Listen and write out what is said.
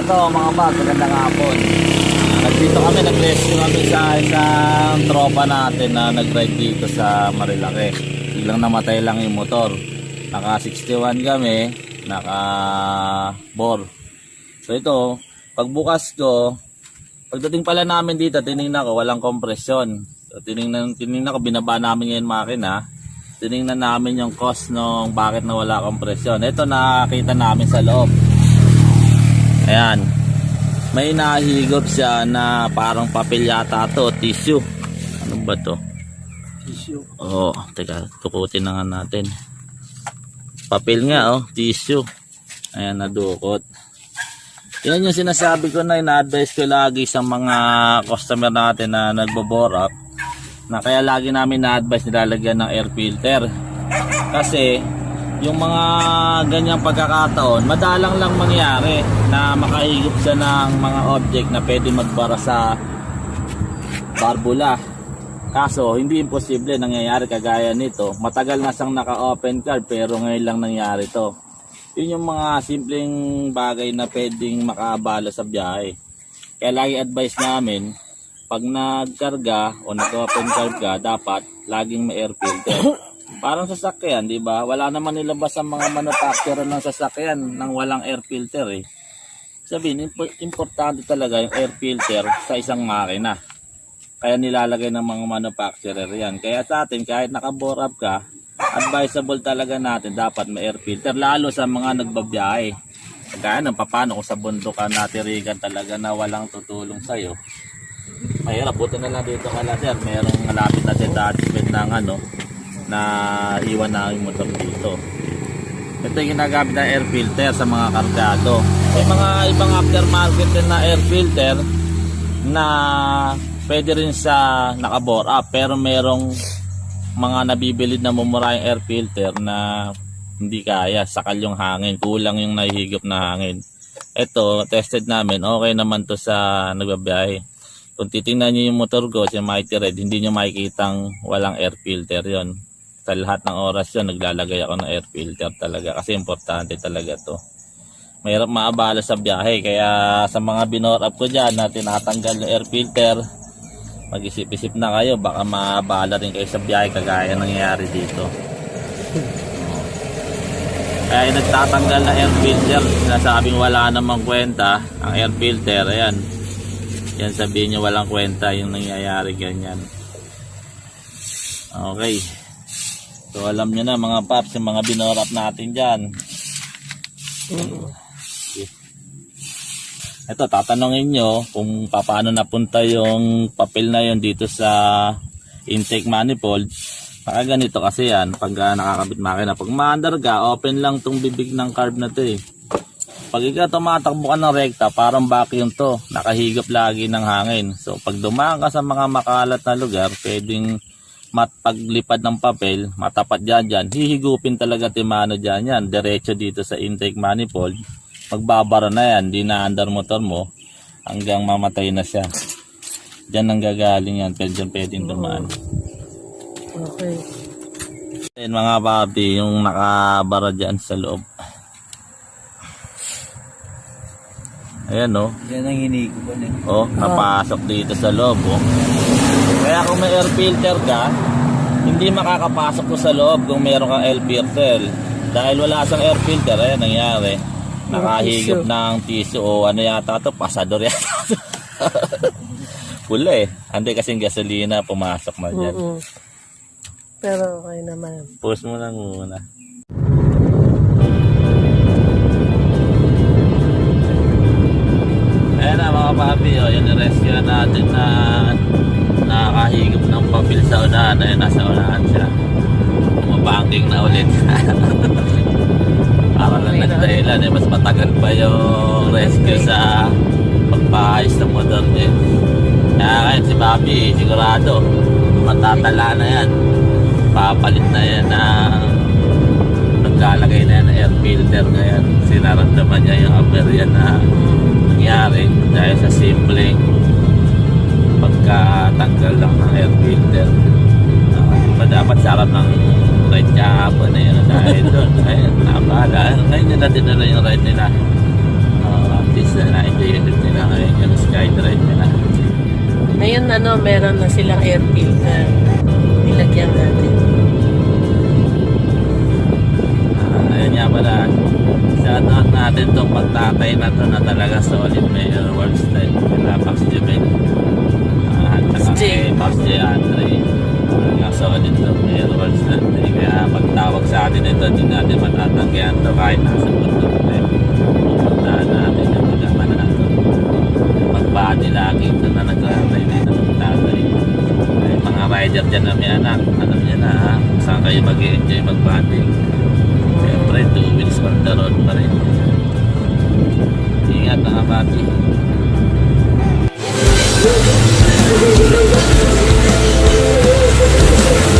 ito mga bag, magandang hapon. Nandito kami, nag-rescue kami sa isang tropa natin na nag-ride dito sa Marilake. Biglang namatay lang yung motor. Naka 61 kami, naka bore. So ito, pagbukas ko, pagdating pala namin dito, tinignan ko, walang kompresyon. So tinignan, tinignan ko, binaba namin ngayon makina. Tinignan namin yung cost nung bakit na wala kompresyon. Ito nakita namin sa loob. Ayan. May nahigop siya na parang papel yata to, tissue. Ano ba to? Tissue. Oo, teka, tukutin na nga natin. Papel nga oh, tissue. Ayan, nadukot. Yan yung sinasabi ko na ina-advise ko lagi sa mga customer natin na nagbo-bore up na kaya lagi namin na-advise nilalagyan ng air filter. Kasi yung mga ganyang pagkakataon, madalang lang mangyari na makahigop siya ng mga object na pwede magbara sa barbula. Kaso, hindi imposible nangyayari kagaya nito. Matagal na siyang naka-open card pero ngayon lang nangyari to. Yun yung mga simpleng bagay na pwedeng makaabala sa biyahe. Kaya lagi advice namin, pag nagkarga o nag-open card ka, dapat laging may air filter. Parang sasakyan, di ba? Wala naman nilabas ang mga manufacturer ng sasakyan nang walang air filter eh. Sabihin, impo- importante talaga yung air filter sa isang makina. Kaya nilalagay ng mga manufacturer yan. Kaya sa atin, kahit naka-bore up ka, advisable talaga natin dapat may air filter. Lalo sa mga nagbabiyahe. Kaya nang papano kung sa bundok ka natirikan talaga na walang tutulong sa'yo. Mahirap, buti na lang dito ka sir. Merong malapit na detachment ng ano, na iwan na yung motor dito. Ito yung ginagamit na air filter sa mga kargado. May mga ibang aftermarket din na air filter na pwede rin sa nakabore up pero merong mga nabibili na mumurahing air filter na hindi kaya sakal yung hangin kulang yung nahihigop na hangin ito tested namin okay naman to sa nagbabiyahe kung titingnan nyo yung motor ko si Mighty Red hindi nyo makikitang walang air filter yon sa lahat ng oras yun naglalagay ako ng air filter talaga. Kasi importante talaga to. Mahirap maabala sa biyahe. Kaya sa mga binore up ko dyan na tinatanggal yung air filter mag-isip-isip na kayo. Baka maabala rin kayo sa biyahe kagaya nangyayari dito. Kaya yung nagtatanggal ng air filter sinasabing wala namang kwenta ang air filter ayan. Yan sabihin nyo walang kwenta yung nangyayari ganyan. Okay so alam nyo na mga paps yung mga binorap natin dyan ito, tatanungin nyo kung paano napunta yung papel na yon dito sa intake manifold. Baka ganito kasi yan, pag uh, nakakabit makina. Pag maandar ka, open lang tong bibig ng carb na to eh. Pag ikaw tumatakbo ka ng rekta, parang vacuum to. Nakahigop lagi ng hangin. So pag dumaan ka sa mga makalat na lugar, pwedeng matpaglipad ng papel, matapat dyan dyan, hihigupin talaga timano dyan yan. Diretso dito sa intake manifold magbabara na yan, di na under motor mo hanggang mamatay na siya. Diyan nang gagaling yan, pwede dyan pwedeng dumaan. Okay. Ayan mga papi, yung nakabara dyan sa loob. Ayan oh. Yan ang hinikuban eh. Oh, napasok dito sa loob oh. Kaya kung may air filter ka, hindi makakapasok ko sa loob kung meron kang air filter. Dahil wala siyang air filter, ayan nangyari. Nakahigop ng tissue o ano yata to, pasador yata. Pula eh. Hindi kasing gasolina pumasok na dyan. Mm-mm. Pero okay naman. Post mo lang muna. Ayan na mga papi, oh, yun rescue natin na nakahigop ng papel sa unahan. Ayun, nasa unahan siya. Bumabangking na ulit. Para lang nagdahilan eh, mas matagal pa yung rescue sa pagpaayos ng motor niya. Kaya kahit si Bobby, sigurado, matatala na yan. Papalit na yan na nagkalagay na yan ng air filter ngayon. Sinaramdaman niya yung aberya na nangyari dahil sa simpleng pagkatanggal ng air filter. Uh, dapat sarap ng ride kahapon na yun dahil doon. Ayun, nabala. Ngayon nila dinala yung ride nila. Uh, least na na-enjoy nila ngayon yung skydrive nila. Ngayon ano, meron na silang airfield na nilagyan natin. Ah, ayun nga pala, shoutout natin tong pagtatay na to na talaga solid Mayor World Style. Kila Pax Jubel. At saka J. Andre. Talaga solid to Mayor World Style. Kaya pagtawag sa atin ito, hindi natin matatanggihan to kahit nasa bundok tayo. Puntahan natin yung magama na ito. Magbati lagi ito na nag-ride na ito ng tatay. Ay, mga rider dyan na may anak, alam niya na ha, saan kayo mag-enjoy magbati. Siyempre, two wheels on the road pa rin. Ingat mga bati. Thank you.